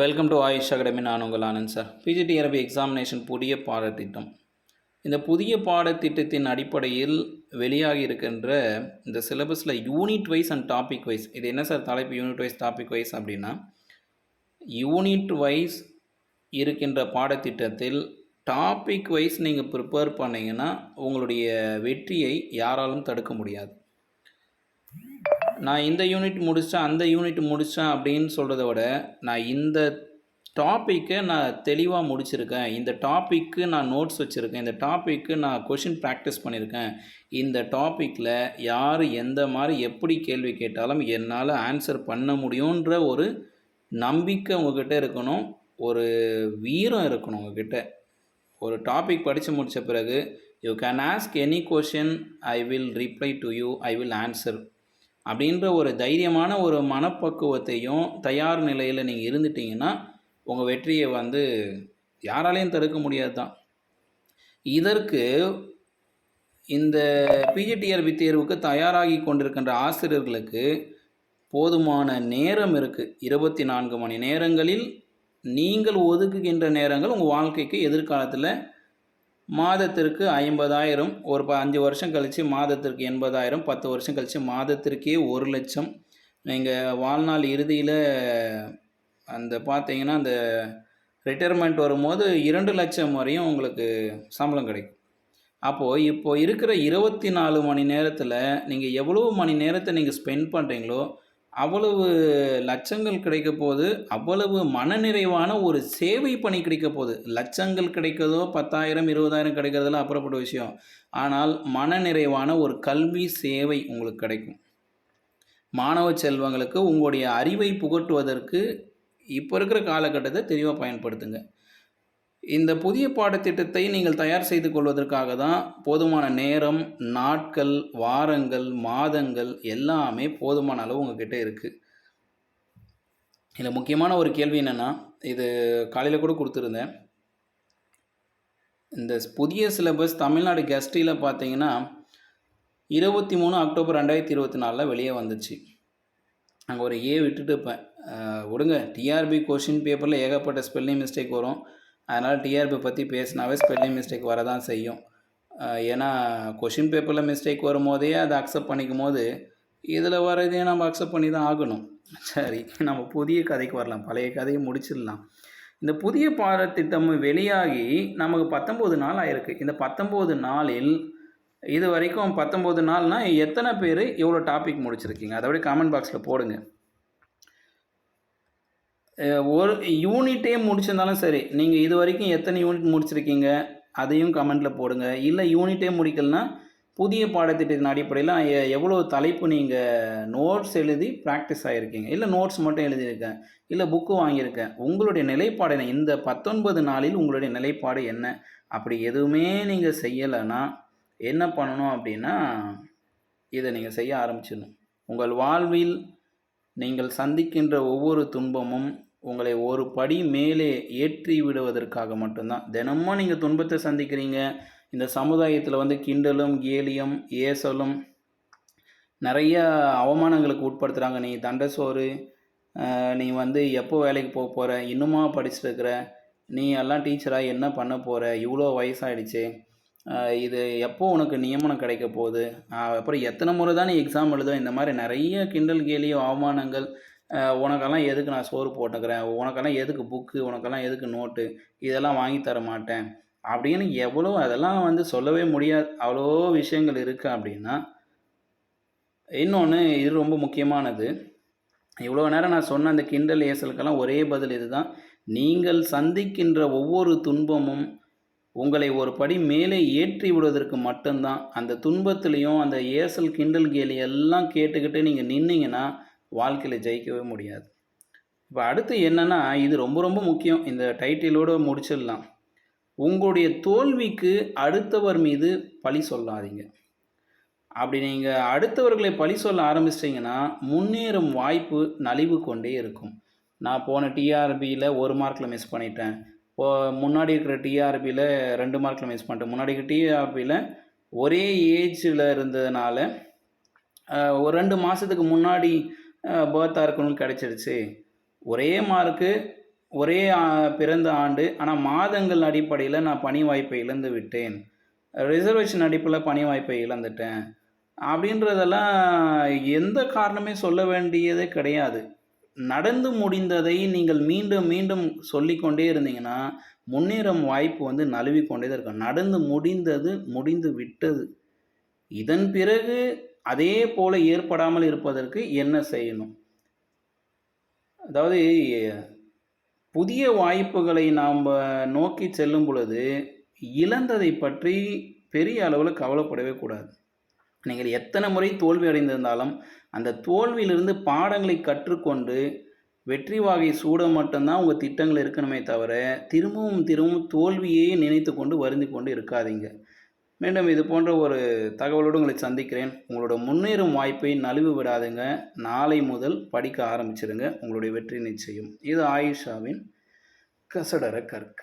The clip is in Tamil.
வெல்கம் டு ஆயுஷ் அகாடமி நான் உங்கள் ஆனந்த் சார். பிஜிடி அரபி எக்ஸாமினேஷன் புதிய பாடத்திட்டம். இந்த புதிய பாடத்திட்டத்தின் அடிப்படையில் வெளியாகி இருக்கின்ற இந்த சிலபஸில் unit wise and topic wise இது என்ன சார் தலைப்பு? யூனிட் வைஸ் டாபிக் வைஸ் அப்படின்னா யூனிட் வைஸ் இருக்கின்ற பாடத்திட்டத்தில் டாபிக் வைஸ் நீங்கள் ப்ரிப்பேர் பண்ணீங்கன்னா உங்களுடைய வெற்றியை யாராலும் தடுக்க முடியாது. நான் இந்த யூனிட் முடித்தேன் அந்த யூனிட் முடித்தேன் அப்படின்னு சொல்கிறத விட நான் இந்த டாப்பிக்கை நான் தெளிவாக முடிச்சிருக்கேன். இந்த டாப்பிக்கு நான் நோட்ஸ் வச்சுருக்கேன். இந்த டாப்பிக்கு நான் கொஷின் ப்ராக்டிஸ் பண்ணியிருக்கேன் இந்த டாப்பிக்கில் யார் எந்த மாதிரி எப்படி கேள்வி கேட்டாலும் என்னால் ஆன்சர் பண்ண முடியுன்ற ஒரு நம்பிக்கை உங்ககிட்ட இருக்கணும். ஒரு வீரம் இருக்கணும் உங்ககிட்ட. ஒரு டாபிக் படித்து முடித்த பிறகு you can ask any question I will reply to you I will answer அப்படின்ற ஒரு தைரியமான ஒரு மனப்பக்குவத்தையும் தயார் நிலையில் நீங்கள் இருந்துட்டீங்கன்னா உங்கள் வெற்றியை வந்து யாராலையும் தடுக்க முடியாது தான் இதற்கு இந்த பிஜிடிஆர்பி தேர்வுக்கு தயாராகி கொண்டிருக்கின்ற ஆசிரியர்களுக்கு போதுமான நேரம் இருக்குது இருபத்தி நான்கு மணி நேரங்களில் நீங்கள் ஒதுக்குகின்ற நேரங்கள் உங்கள் வாழ்க்கைக்கு எதிர்காலத்தில் மாதத்திற்கு ஐம்பதாயிரம் ஒரு ப அஞ்சு வருஷம் கழித்து மாதத்திற்கு எண்பதாயிரம் பத்து வருஷம் கழித்து மாதத்திற்கே ஒரு லட்சம். நீங்கள் வாழ்நாள் இறுதியில் அந்த பார்த்தீங்கன்னா அந்த ரிட்டையர்மெண்ட் வரும்போது இரண்டு லட்சம் வரையும் உங்களுக்கு சம்பளம் கிடைக்கும். அப்போது இப்போ இருக்கிற இருபத்தி நாலு மணி நேரத்தில் நீங்கள் எவ்வளோ மணி நேரத்தை நீங்கள் ஸ்பெண்ட் பண்ணுறீங்களோ அவ்வளவு லட்சங்கள் கிடைக்க போகுது அவ்வளவு மனநிறைவான ஒரு சேவை பணி கிடைக்க போகுது. லட்சங்கள் கிடைக்கிறதோ பத்தாயிரம் இருபதாயிரம் கிடைக்கிறதெல்லாம் அப்புறப்பட்ட விஷயம். ஆனால் மனநிறைவான ஒரு கல்வி சேவை உங்களுக்கு கிடைக்கும். மாணவ செல்வங்களுக்கு உங்களுடைய அறிவை புகட்டுவதற்கு இப்போ இருக்கிற காலகட்டத்தை தெளிவாக பயன்படுத்துங்க. இந்த புதிய பாடத்திட்டத்தை நீங்கள் தயார் செய்து கொள்வதற்காக தான் போதுமான நேரம் நாட்கள் வாரங்கள் மாதங்கள் எல்லாமே போதுமான அளவு உங்ககிட்ட இருக்குது இதில் முக்கியமான ஒரு கேள்வி என்னென்னா இது காலையில் கூட கொடுத்துருந்தேன். இந்த புதிய சிலபஸ் தமிழ்நாடு கெஸ்டியில் பார்த்தீங்கன்னா இருபத்தி மூணு அக்டோபர் ரெண்டாயிரத்தி இருபத்தி நாலில் வெளியே வந்துச்சு. அங்கே ஒரு ஏ விட்டுட்டு இருப்பேன் விடுங்க டிஆர்பி கொஷின் பேப்பரில் ஏகப்பட்ட ஸ்பெல்லிங் மிஸ்டேக் வரும். அதனால் டிஆர்பி பற்றி பேசினாவே ஸ்பெல்லிங் மிஸ்டேக் வரதான் செய்யும். ஏன்னா கொஷின் பேப்பரில் மிஸ்டேக் வரும்போதே அதை அக்செப்ட் பண்ணிக்கும் போது இதில் வரதையும் நம்ம அக்செப்ட் பண்ணி தான் ஆகணும். சரி நம்ம புதிய கதைக்கு வரலாம். பழைய கதையை முடிச்சிடலாம். இந்த புதிய பாடத்திட்டம் வெளியாகி நமக்கு பத்தொம்போது நாள் ஆயிருக்கு. இந்த பத்தொம்போது நாளில் இது வரைக்கும் பத்தொம்போது நாள்னால் எத்தனை பேர் எவ்வளோ டாபிக் முடிச்சிருக்கீங்க? அதை அப்படியே கமெண்ட் பாக்ஸில் போடுங்க. ஒரு யூனிட்டே முடிச்சிருந்தாலும் சரி நீங்கள் இது வரைக்கும் எத்தனை யூனிட் முடிச்சிருக்கீங்க அதையும் கமெண்ட்டில் போடுங்க. இல்லை யூனிட்டே முடிக்கலனா புதிய பாடத்திட்டத்தின் அடிப்படையில் எ- எவ்வளோ தலைப்பு நீங்கள் நோட்ஸ் எழுதி ப்ராக்டிஸ் ஆகிருக்கீங்க இல்லை நோட்ஸ் மட்டும் எழுதியிருக்கேன். இல்லை புக்கு வாங்கியிருக்கேன். உங்களுடைய நிலைப்பாடு என்ன? இந்த பத்தொன்பது நாளில் உங்களுடைய நிலைப்பாடு என்ன? அப்படி எதுவுமே நீங்கள் செய்யலைன்னா என்ன பண்ணணும் அப்படின்னா இதை நீங்கள் செய்ய ஆரம்பிச்சிடணும். உங்கள் வாழ்வில் நீங்கள் சந்திக்கின்ற ஒவ்வொரு துன்பமும் உங்களை ஒரு படி மேலே ஏற்றி விடுவதற்காக மட்டும்தான். தினமும் நீங்கள் துன்பத்தை சந்திக்கிறீங்க. இந்த சமுதாயத்தில் வந்து கிண்டலும் கேலியும் ஏசலும் நிறைய அவமானங்களுக்கு உட்படுத்துகிறாங்க நீ தண்டசோறு நீ வந்து எப்போ வேலைக்கு போக போகிற இன்னுமா படிச்சுட்டு இருக்கிற நீ எல்லாம் டீச்சராக என்ன பண்ண போகிற இவ்வளோ வயசாகிடுச்சு இது எப்போ உனக்கு நியமனம் கிடைக்க போகுது? அப்புறம் எத்தனை முறை தான் நீ எக்ஸாம் எழுதும் இந்த மாதிரி நிறைய கிண்டல் கேலி அவமானங்கள் உனக்கெல்லாம் எதுக்கு நான் சோறு போட்டுக்கிறேன்? உனக்கெல்லாம் எதுக்கு புக்கு உனக்கெல்லாம் எதுக்கு நோட்டு இதெல்லாம் வாங்கி தர மாட்டேன். அப்படின்னு எவ்வளோ அதெல்லாம் வந்து சொல்லவே முடியாது. அவ்வளோ விஷயங்கள் இருக்குது அப்படின்னா இன்னொன்று இது ரொம்ப முக்கியமானது. இவ்வளோ நேரம் நான் சொன்ன அந்த கிண்டல் ஏசலுக்கெல்லாம் ஒரே பதில் இதுதான். நீங்கள் சந்திக்கின்ற ஒவ்வொரு துன்பமும் உங்களை ஒரு படி மேலே ஏற்றி விடுவதற்கு மட்டும்தான். அந்த துன்பத்துலேயும் அந்த ஏசல் கிண்டல் கேலி எல்லாம் கேட்டுக்கிட்டு நீங்கள் நின்னீங்கன்னா வாழ்க்கையில் ஜெயிக்கவே முடியாது. இப்போ அடுத்து என்னென்னா இது ரொம்ப ரொம்ப முக்கியம். இந்த டைட்டிலோடு முடிச்சிடலாம். உங்களுடைய தோல்விக்கு அடுத்தவர் மீது பழி சொல்லாதீங்க. அப்படி நீங்கள் அடுத்தவர்களை பழி சொல்ல ஆரம்பிச்சிட்டிங்கன்னா முன்னேறும் வாய்ப்பு நலிவு கொண்டே இருக்கும். நான் போன டிஆர்பியில் ஒரு மார்க்கில் மிஸ் பண்ணிட்டேன். இப்போ முன்னாடி இருக்கிற டிஆர்பியில் ரெண்டு மார்க்கில் மிஸ் பண்ணிட்டேன் முன்னாடி டிஆர்பியில் ஒரே ஏஜில் இருந்ததுனால ஒரு ரெண்டு மாதத்துக்கு முன்னாடி பேர்த்தாக இருக்கணும்னு கிடச்சிருச்சு. ஒரே மார்க்கு ஒரே பிறந்த ஆண்டு ஆனால் மாதங்கள் அடிப்படையில் நான் பணி வாய்ப்பை இழந்து விட்டேன். ரிசர்வேஷன் அடிப்பில் பணி வாய்ப்பை இழந்துட்டேன். அப்படின்றதெல்லாம் எந்த காரணமே சொல்ல வேண்டியதே கிடையாது. நடந்து முடிந்ததை நீங்கள் மீண்டும் மீண்டும் சொல்லிக்கொண்டே இருந்தீங்கன்னா முன்னேறும் வாய்ப்பு வந்து நழுவிக்கொண்டே தான் இருக்கும். நடந்து முடிந்தது முடிந்து விட்டது. இதன் பிறகு அதே போல ஏற்படாமல் இருப்பதற்கு என்ன செய்யணும்? அதாவது புதிய வாய்ப்புகளை நாம் நோக்கி செல்லும் பொழுது இழந்ததை பற்றி பெரிய அளவில் கவலைப்படவே கூடாது. நீங்கள் எத்தனை முறை தோல்வி அடைந்திருந்தாலும் அந்த தோல்வியிலிருந்து பாடங்களை கற்றுக்கொண்டு வெற்றி வாகை சூட மட்டும்தான் உங்கள் திட்டங்கள் இருக்கணுமே தவிர திரும்பவும் திரும்பவும் தோல்வியே நினைத்து கொண்டு வருந்தி கொண்டு இருக்காதீங்க. மீண்டும் இது போன்ற ஒரு தகவலோடு உங்களை சந்திக்கிறேன். உங்களோட முன்னேறும் வாய்ப்பை நழுவி விடாதுங்க. நாளை முதல் படிக்க ஆரம்பிச்சிருங்க. உங்களுடைய வெற்றி நிச்சயம். இது ஆயிஷாவின் கசடர கற்க.